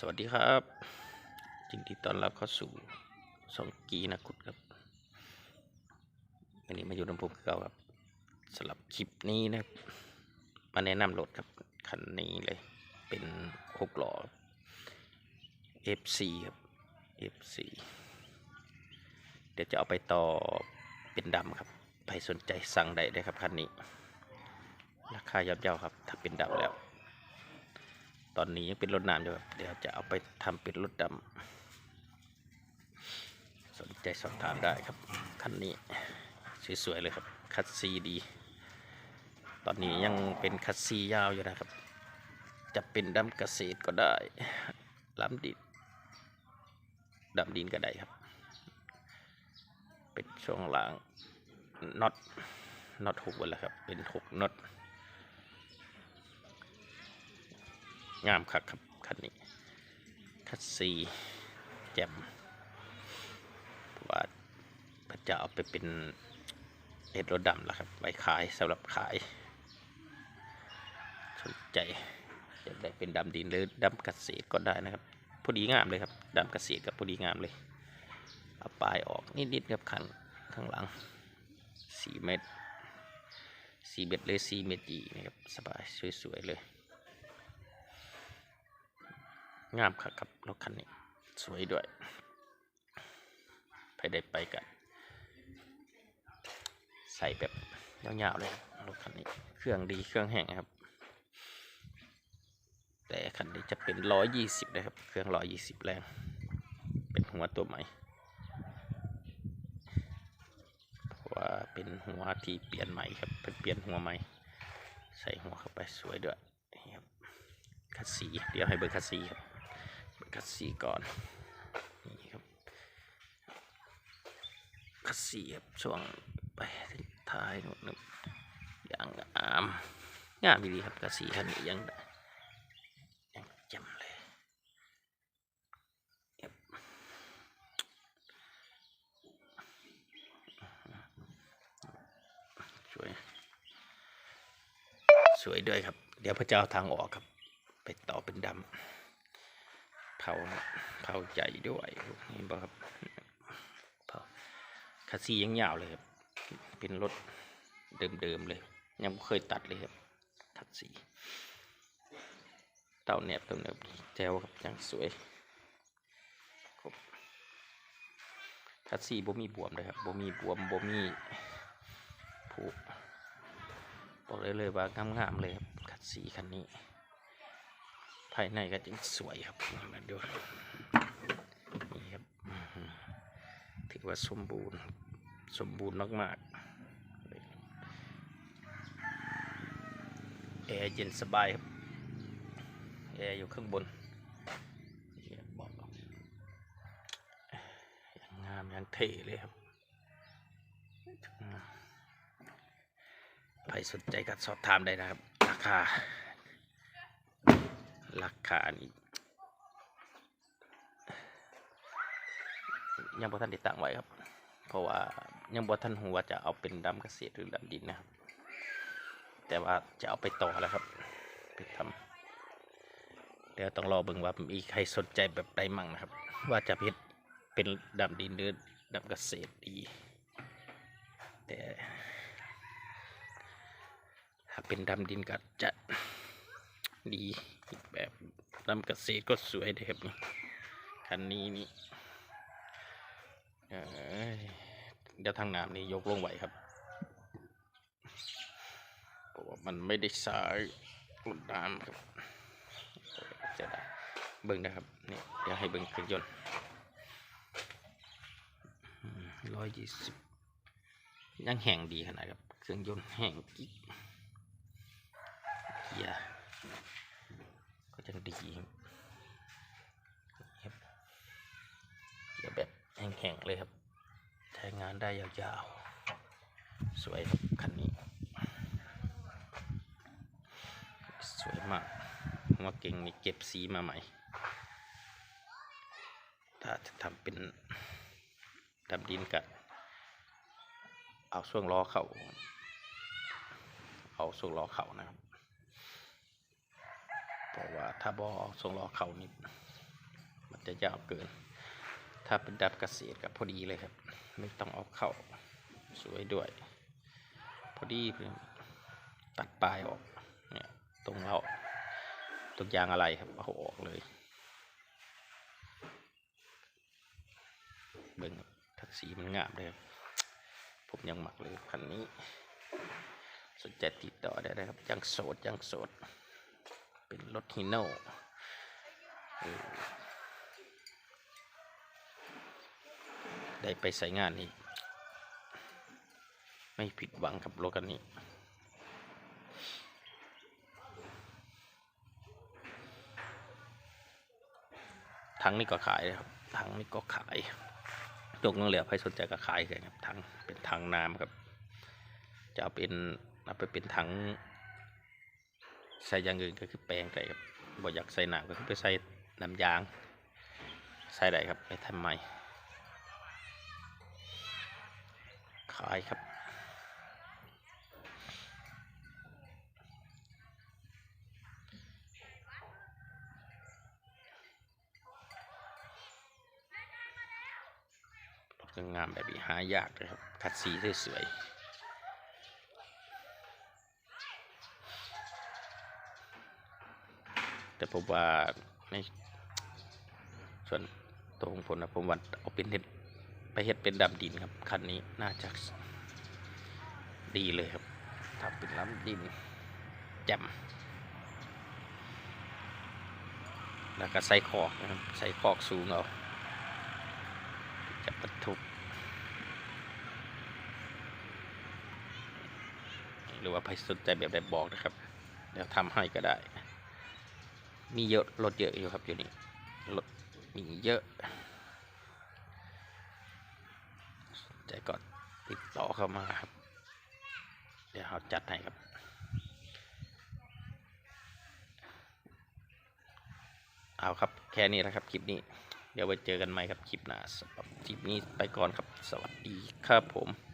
สวัสดีครับยินดีต้อนรับเข้าสู่สองกีนักขุดครับวันนี้มาอยู่ในผมเก่าครับสำหรับคลิปนี้นะครับ มาแนะนำรถครับคันนี้เลยเป็นหกล้อ FC ครับ FC เดี๋ยวจะเอาไปต่อเป็นดำครับใครสนใจสั่งได้เลยครับคันนี้ ราคายับเยาครับ ถ้าเป็นดำแล้ว ตอนนี้ยังเป็นรถน้ำอยู่ครับเดี๋ยวจะเอาไปทำเป็นรถดำสนใจสอบถามได้ครับ คันนี้สวยๆเลยครับ คัดซีดี ตอนนี้ยังเป็นคัดซียาวอยู่นะครับ จะเป็นดำเกษตรก็ได้ลำดินดำดินก็ได้ครับ เป็นช่วงหล่างน็อตน็อตหกวันแล้วครับ เป็นหกน็อต งามคักครับคันนี้คัดซีแจ่มว่าพระเจ้าเอาไปเป็นเอ็ดรถดำแล้วครับไว้ขายสำหรับขาย สนใจอยากได้เป็นดำดินหรือดำเกษตรก็ได้นะครับพอดีงามเลยครับดำเกษตรกับพอดีงามเลยเอาปลายออกนิดๆครับข้างข้างหลังสี่เมตรสี่เมตรเลยสี่เมตรดีนะครับสบายสวยๆเลย งามครับครับรถคันนี้ สวยด้วย ไปได้ไปกัน ใส่แบบยาวๆเลยรถคันนี้ เครื่องดีเครื่องแห้งครับ แต่คันนี้จะเป็นร้อยยี่สิบนะครับ เครื่องร้อยยี่สิบแรง เป็นหัวตัวใหม่เพราะว่าเป็นหัวที่เปลี่ยนใหม่ครับเป็นเปลี่ยนหัวใหม่ ใส่หัวเข้าไปสวยด้วยนี่ครับคัดสี เดี๋ยวให้เบิร์คัดสีครับ คัดสีก่อนนี่ครับคัดสีครับช่วงไปท้ายนู่นนึงอย่างงามงามดีครับคัดสีคันนี้ยังยังจำเลยครับสวยสวยด้วยครับ เดี๋ยวพระเจ้าทางออกครับ ไปต่อเป็นดำ ผาเผาใจด้วยนี่บอกครับเผาคาซียังยาวเลยครับ เป็นรถเดิมๆเลย ยังไม่เคยตัดเลยครับ ทัดสีเต่าแนบเต่าแนบแจวครับยังสวยครบทัดสีบ่มีบวมเลยครับบ่มีบวมบ่มีผุบอกเลยเลยว่างามๆเลยครับคัดสีคันนี้ ภายในก็จะสวยครับมาดูนี่ครับถือว่าสมบูรณ์สมบูรณ์มากๆแอร์เย็นสบายครับแอร์อยู่ข้างบนนี่ครับบอกยังงามยังเท่เลยครับใครสนใจก็สอบถามได้นะครับ ราคา ราคานี้ยังบ่ทันได้ตั้งไว้ครับ เพราะว่ายังบ่ทันหูว่าจะเอาเป็นดำเกษตรหรือดำดินนะครับ แต่ว่าจะเอาไปต่อแล้วครับไปทำเดี๋ยวต้องรอเบิ่งว่ามีใครสนใจแบบใดมั่งนะครับ ว่าจะเพชรเป็นดำดินหรือดำเกษตรดี แต่ถ้าเป็นดำดินก็จะ ดีแบบดำเกษตรก็สวยเลยครับนี่คันนี้นี่เดี๋ยวทางน้ำนี่ยกลงไหวครับเพราะว่ามันไม่ได้สายรถน้ำครับจะได้เบิ่งนะครับนี่เดี๋ยวให้เบิ่งเครื่องยนต์ร้อยยี่สิบยังแห้งดีขนาดครับ เครื่องยนต์แห้งกิ๊กเกียร์ จะดีครับเกียร์แบบแห้งๆเลยครับ ใช้งานได้ยาวๆ สวยครับคันนี้ สวยมากหัวเก่งนี่เก็บสีมาใหม่ ถ้าจะทำเป็นดำดินกัด เอาช่วงล้อเข่า เอาช่วงล้อเข่านะครับ เพราะว่าถ้าบอเอาช่งล้อเขานี่มันจะยาวเกิน ถ้าเป็นดัดเกษตรกับพอดีเลยครับ ไม่ต้องเอาเข้าสวยด้วย พอดีตัดปลายออกเนี่ยตรงเราตรงยางอะไรครับเอาออกเลยเบิ่งทักสีมันงามเลยครับผมยังหมักเลยคันนี้ สนใจติดต่อได้นะครับยังโสดยังโสด เป็นรถฮีโน่ได้ไปใส่งานนี้ไม่ผิดหวังกับรถคันนี้ทั้งนี้ก็ขายนะครับทั้งนี้ก็ขายตกเงินเหลือใครสนใจก็ขายกันครับทั้งเป็นทางน้ำครับ จะเอาเป็นเอาไปเป็นถัง ใส่อย่างอื่นก็คือแปลงได้ครับบ่อยากใส่น้ำก็คือไปใส่น้ำยาง ใส่ได้ครับไปทำไมขายครับงามแบบนี้หายากเลยครับคัดสีสวยๆ แต่ผมว่าในส่วนตัวของผมนะผมว่าเอาเป็นเห็ดไปเห็ดเป็นดำดินครับคันนี้น่าจะดีเลยครับทำเป็นลำดินแจ่มแล้วก็ใส่คอกนะครับใส่คอกสูงเอาจะบรรทุกหรือว่าใครสนใจแบบใดบอกนะครับเดี๋ยวทำให้ก็ได้ มีเยอะรถเยอะอยู่ครับอยู่นี่รถมีเยอะสนใจก็ติดต่อเข้ามาครับ เดี๋ยวเราจัดให้ครับ เอาครับแค่นี้นะครับคลิปนี้ เดี๋ยวไว้เจอกันใหม่ครับคลิปหน้าสำหรับคลิปนี้ไปก่อนครับสวัสดีครับผม